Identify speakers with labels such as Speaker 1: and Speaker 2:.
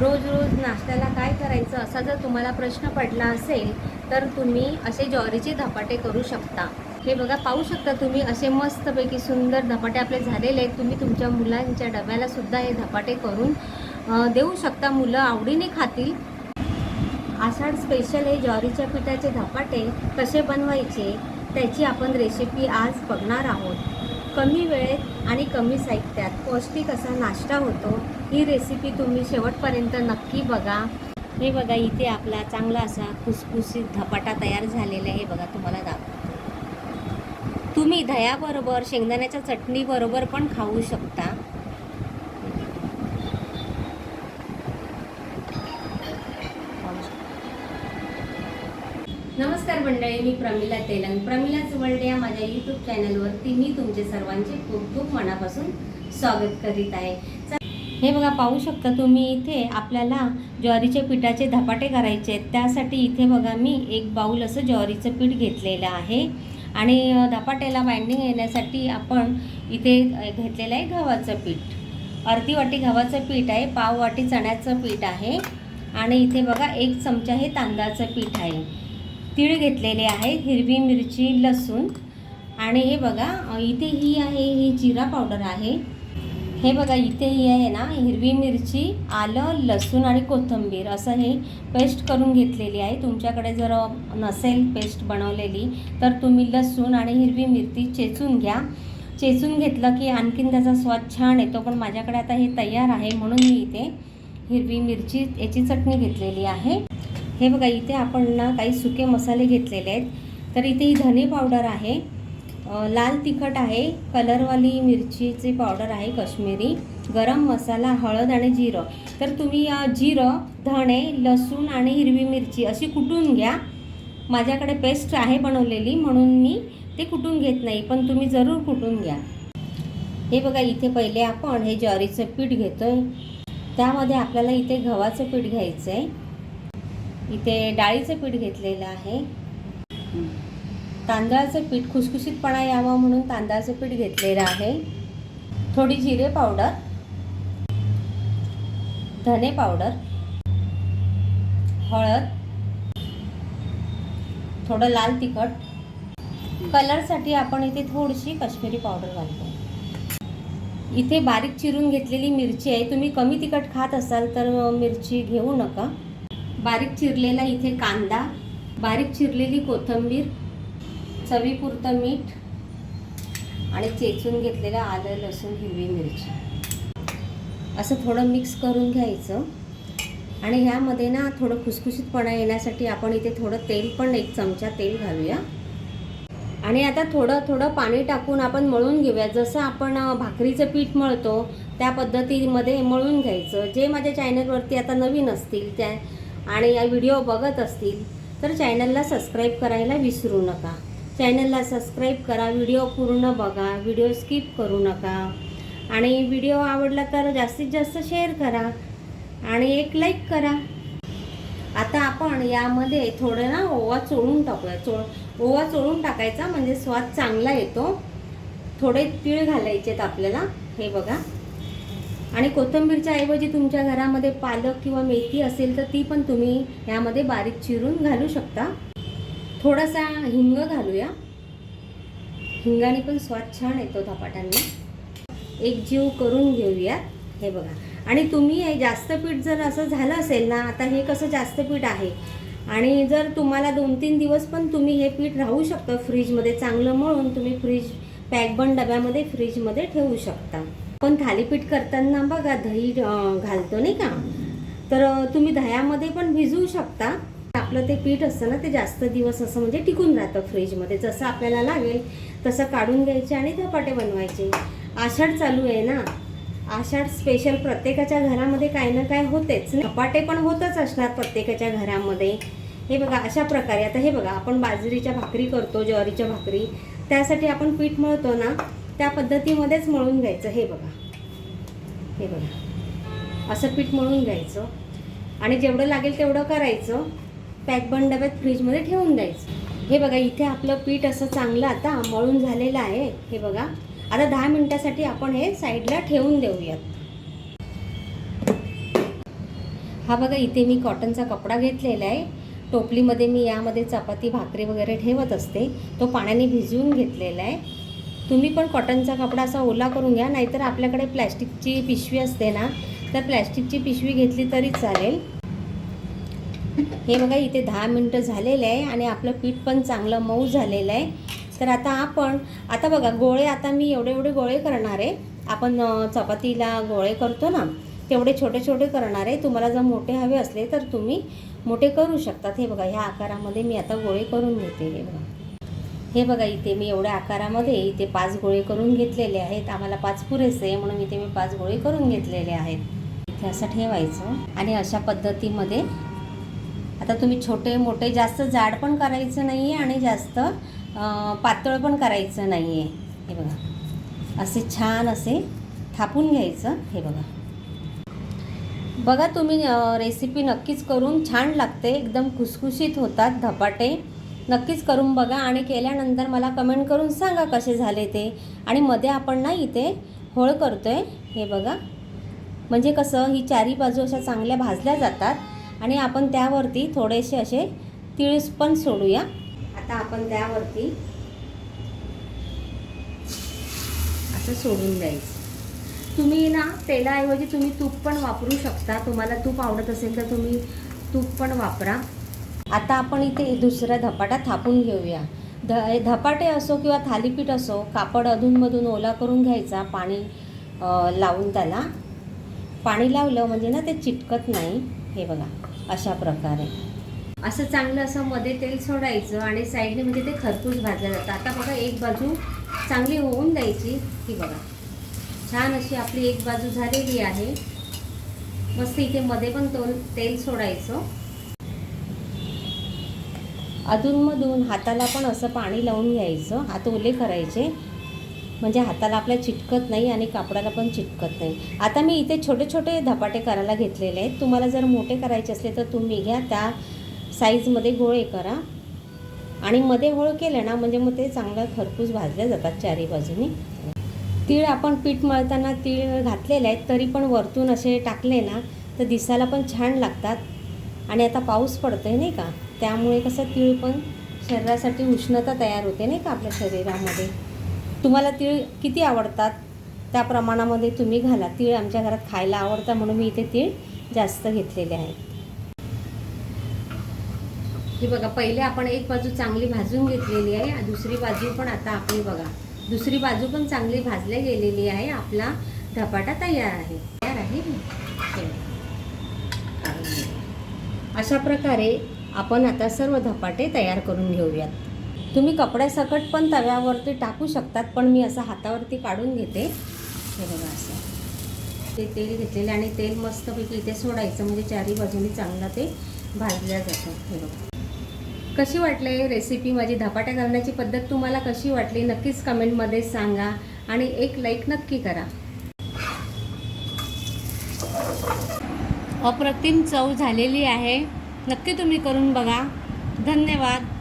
Speaker 1: रोज रोज नाश्त्याला काय करायचं असा जर तुम्हाला प्रश्न पडला असेल तर तुम्ही असे ज्वारीचे धपाटे करू शकता. हे बघा पाहू शकता तुम्ही असे मस्तपैकी सुंदर धपाटे आपले झालेले आहेत. तुम्ही तुमच्या मुलांच्या डब्याला सुद्धा हे धपाटे करून देऊ शकता. मुलं आवडीने खातील. आषाढ स्पेशल हे ज्वारीच्या पिठाचे धपाटे कसे बनवायचे त्याची आपण रेसिपी आज बघणार आहोत. कमी वेळेत आणि कमी साहित्यात पौष्टिक असा नाश्ता होतो. ही रेसिपी तुम्ही शेवटपर्यंत नक्की बघा. हे बघा इथे आपला चांगला असा खुसखुशीत धपाटा तयार झालेला आहे. हे बघा तुम्हाला दाखव तुम्ही दह्याबरोबर शेंगदाण्याच्या चटणीबरोबर पण खाऊ शकता. नमस्कार मंडळी मी प्रमिला तेलंग. प्रमिलाच वर्ल्ड या माझ्या यूट्यूब चॅनलवरती मी तुमचे सर्वांचे खूप खूप मनापासून स्वागत करीत आहे. हे बघा पाहू शकता तुम्ही इथे आपल्याला ज्वारीच्या पिठाचे धपाटे करायचे आहेत. त्यासाठी इथे बघा मी एक बाऊल असं ज्वारीचं पीठ घेतलेलं आहे. आणि धपाट्याला बाइंडिंग येण्यासाठी आपण इथे घेतलेलं आहे गव्हाचं पीठ. अर्धी वाटी गव्हाचं पीठ आहे पाव वाटी चण्याचं पीठ आहे. आणि इथे बघा एक चमचा हे तांदळाचं पीठ आहे. तीळ घेतलेले आहे हिरवी मिरची लसूण. आणि हे बघा इथे ही आहे ही जिरा पावडर आहे. हे बघा इथे ही आहे ना हिरवी मिरची आलं लसूण आणि कोथिंबीर. असं हे पेस्ट करून घेतलेली आहे. तुमच्याकडे जर नसेल पेस्ट बनवलेली तर तुम्ही लसूण आणि हिरवी मिरची चेचून घ्या. चेचून घेतलं की आणखीन त्याचा स्वाद छान येतो पण माझ्याकडे आता हे तयार आहे म्हणून मी इथे हिरवी मिरची याची चटणी घेतलेली आहे. हे बघा इथे आपण ना काही सुके मसाले घेतलेले आहेत. तर इथे ही धने पावडर आहे. लाल तिखट आहे कलरवाली मिरचीची पावडर आहे काश्मीरी गरम मसाला हळद आणि जिरं. तर तुम्ही जिरं धणे लसूण आणि हिरवी मिरची अशी कुटून घ्या. माझ्याकडे पेस्ट आहे बनवलेली म्हणून मी ते कुटून घेत नाही पण तुम्ही जरूर कुटून घ्या. हे बघा इथे पहिले आपण हे ज्वारीचं पीठ घेतोय. त्यामध्ये आपल्याला इथे गव्हाचं पीठ घ्यायचं आहे इथे डाळीचं पीठ घेतलेलं आहे. तांदळाचं पीठ खुसखुशीतपणा यावा म्हणून तांदळाचं पीठ घेतलेलं आहे. थोडी जिरे पावडर धने पावडर हळद थोडं लाल तिखट. कलरसाठी आपण इथे थोडीशी कश्मीरी पावडर घालतो. इथे बारीक चिरून घेतलेली मिरची आहे. तुम्ही कमी तिखट खात असाल तर मिरची घेऊ नका. बारीक चिरलेला इथे कांदा बारीक चिरलेली कोथिंबीर चवीपुरतं मीठ आणि चेचून घेतलेलं आलं लसूण हिरवी मिरची. असं थोडं मिक्स करून घ्यायचं. आणि ह्यामध्ये ना थोडं खुसखुशीतपणा येण्यासाठी आपण इथे थोडं तेल पण एक चमचा तेल घालूया. आणि आता थोडं थोडं पाणी टाकून आपण मळून घेऊया. जसं आपण भाकरीचं पीठ मळतो त्या पद्धतीमध्ये मळून घ्यायचं. जे माझ्या चॅनलवरती आता नवीन असतील त्या आणि या व्हिडिओ बघत असतील तर चॅनलला सबस्क्राईब करायला विसरू नका. चॅनलला सबस्क्राईब करा व्हिडिओ पूर्ण बघा व्हिडिओ स्किप करू नका. आणि व्हिडिओ आवडला तर जास्तीत जास्त शेअर करा आणि एक लाईक करा. आता आपण यामध्ये थोडं ना ओवा चोळून टाकूया. चोळ ओवा चोळून टाकायचा म्हणजे स्वाद चांगला येतो. थोडे तीळ घालायचे आहेत आपल्याला. हे बघा. आणि कोथिंबीरच्या ऐवजी तुमच्या घरामध्ये पालक किंवा मेथी असेल तर ती पण तुम्ही यामध्ये बारीक चिरून घालू शकता. थोडासा हिंग घालूया. हिंगाने पण स्वाद छान येतो धपाट्यांना. एक जीव करून घेऊया हे बघा. आणि तुम्ही हे जास्त पीठ जर असं झालं असेल ना आता हे कसं जास्त पीठ आहे? आणि जर तुम्हाला दोन तीन दिवस पण तुम्ही हे पीठ राहू शकतं फ्रीजमध्ये चांगलं मळून तुम्ही फ्रीज पॅकबंद डब्यामध्ये फ्रीजमध्ये ठेवू शकता. पण थालीपीठ करताना बघा दही घालतो नाही का? तर तुम्ही दह्यामध्ये पण भिजवू शकता. आपलं ते पीठ असतं ना ते जास्त दिवस असं म्हणजे टिकून राहतं फ्रीजमध्ये. जसं आपल्याला लागेल तसं काढून घ्यायचे आणि धपाटे बनवायचे. आषाढ चालू आहे ना. आषाढ स्पेशल प्रत्येकाच्या घरामध्ये काही ना काय होतेच. धपाटे पण होतच असणार प्रत्येकाच्या घरामध्ये. हे बघा अशा प्रकारे. आता हे बघा आपण बाजरीच्या भाकरी करतो ज्वारीच्या भाकरी. त्यासाठी आपण पीठ मळतो ना. त्या पद्धतीमध्येच मळून घ्यायचं. हे बघा. हे बघा. असं पीठ मळून घ्यायचं. आणि जेवढं लागेल तेवढं करायचं. पॅक बंद डब्यात फ्रीजमध्ये ठेवून द्यायचं. हे बघा इथे आपलं पीठ असं चांगलं आता मळून झालेलं आहे. हे बघा. आता दहा मिनटासाठी आपण हे साईडला ठेवून देऊयात. हा बघा इथे मी कॉटनचा कपडा घेतलेला आहे. टोपलीमध्ये मी यामध्ये चपाती भाकरी वगैरे ठेवत असते. तो पाण्याने भिजवून घेतलेला आहे. तुम्ही पण कॉटनचा कपडा असा ओला करून घ्या नाहीतर आपल्याकडे प्लॅस्टिकची पिशवी असते ना तर प्लॅस्टिकची पिशवी घेतली तरी चालेल. हे बघा इथे दहा मिनटं झालेलं आहे आणि आपलं पीठ पण चांगलं मऊ झालेलं आहे. तर आता आपण आता बघा गोळे आता मी एवढे एवढे गोळे करणार आहे. आपण चपातीला गोळे करतो ना तेवढे छोटे छोटे करणार आहे. तुम्हाला जर मोठे हवे असले तर तुम्ही मोठे करू शकतात. हे बघा ह्या आकारामध्ये मी आता गोळे करून घेते हे बघा. हे बघा इथे मी एवढ्या आकारामध्ये इथे पाच गोळे करून घेतलेले आहेत. आम्हाला पाच पुरेसे म्हणून इथे मी पाच गोळे करून घेतलेले आहेत. इथे असं ठेवायचं आणि अशा पद्धतीमध्ये आता तुम्ही छोटे मोठे जास्त जाड पण करायचं नाही आहे आणि जास्त पातळ पण करायचं नाही आहे हे बघा. असे छान असे थापून घ्यायचं. हे बघा. बघा तुम्ही रेसिपी नक्कीच करून छान लागते. एकदम खुसखुशीत होतात धपाटे. नक्कीच करून बघा आणि केल्यानंतर मला कमेंट करून सांगा कसे झाले ते. आणि मध्ये आपण ना इथे होळ करतो आहे हे बघा. म्हणजे कसं ही चारी बाजू अशा चांगल्या भाजल्या जातात. आणि आपण त्यावरती थोडेसे असे तिळस पण सोडूया. आता आपण त्यावरती असं सोडून द्यायचं. तुम्ही ना तेलाऐवजी तुम्ही तूप पण वापरू शकता. तुम्हाला तूप आवडत असेल तर तुम्ही तूप पण वापरा. आता आपण इथे दुसरा धपाटा थापून घेऊया. ध धपाटे असो किंवा थालीपीठ असो कापड अधूनमधून ओला करून घ्यायचा पाणी लावून त्याला. पाणी लावलं म्हणजे ना ते चिटकत नाही. हे बघा अशा प्रकारे. असं चांगलं असं मध्ये तेल सोडायचं आणि साईडने म्हणजे ते खरपूस भाजलं जातं. आता बघा एक बाजू चांगली होऊन द्यायची. ही बघा छान अशी आपली एक बाजू झालेली आहे. मस्त इथे मध्ये पण तो तेल सोडायचं. अधूनमधून हाताला पण असं पाणी लावून घ्यायचं. हात ओले करायचे. म्हणजे हाताला आपल्या चिटकत नाही आणि कापडाला पण चिटकत नाही. आता मी इथे छोटे छोटे धपाटे करायला घेतलेले आहेत. तुम्हाला जर मोठे करायचे असले तर तुम्ही घ्या. त्या साईजमध्ये गोळे करा. आणि मध्ये होळ केलं ना म्हणजे मग ते चांगलं खरपूस भाजल्या जातात चारी बाजूनी. तीळ आपण पीठ मळताना तीळ घातलेले आहेत तरी पण वरतून असे टाकले ना तर दिसायला पण छान लागतात. आणि आता पाऊस पडतो आहे नाही का? त्यामुळे कसं तीळ पण शरीरासाठी उष्णता तयार होते नाही का आपल्या शरीरामध्ये. तुम्हाला तीळ किती आवडतात? त्या प्रमाणामध्ये तुम्ही घाला. तीळ आमच्या घरात खायला आवडतं म्हणून मी इथे तीळ जास्त घेतलेले आहेत ही बघा पहिले आपण एक बाजू चांगली भाजून घेतलेली आहे आणि दुसरी बाजू पण आता आपली बघा. दुसरी बाजू पण चांगली भाजली गेलेली आहे आपला धपाटा तयार आहे. तयार आहे. अशा प्रकारे आपण आता सर्व धपाटे तयार करून घेऊयात. तुम्ही कपड्यासकट पण तव्यावरती टाकू शकतात पण मी असं हातावरती काढून घेते. हे बघा असं. ते तेल घेतलेले आणि तेल मस्तपैकी इथे सोडायचं म्हणजे चारी बाजूनी चांगलं ते भाजल्या जातं. हे बघा. कशी वाटली रेसिपी माझी धपाट्या घालण्याची पद्धत तुम्हाला कशी वाटली? नक्कीच कमेंटमध्ये सांगा आणि एक लाईक नक्की करा. अप्रतिम चव झालेली आहे. नक्की तुम्ही करून बघा. धन्यवाद.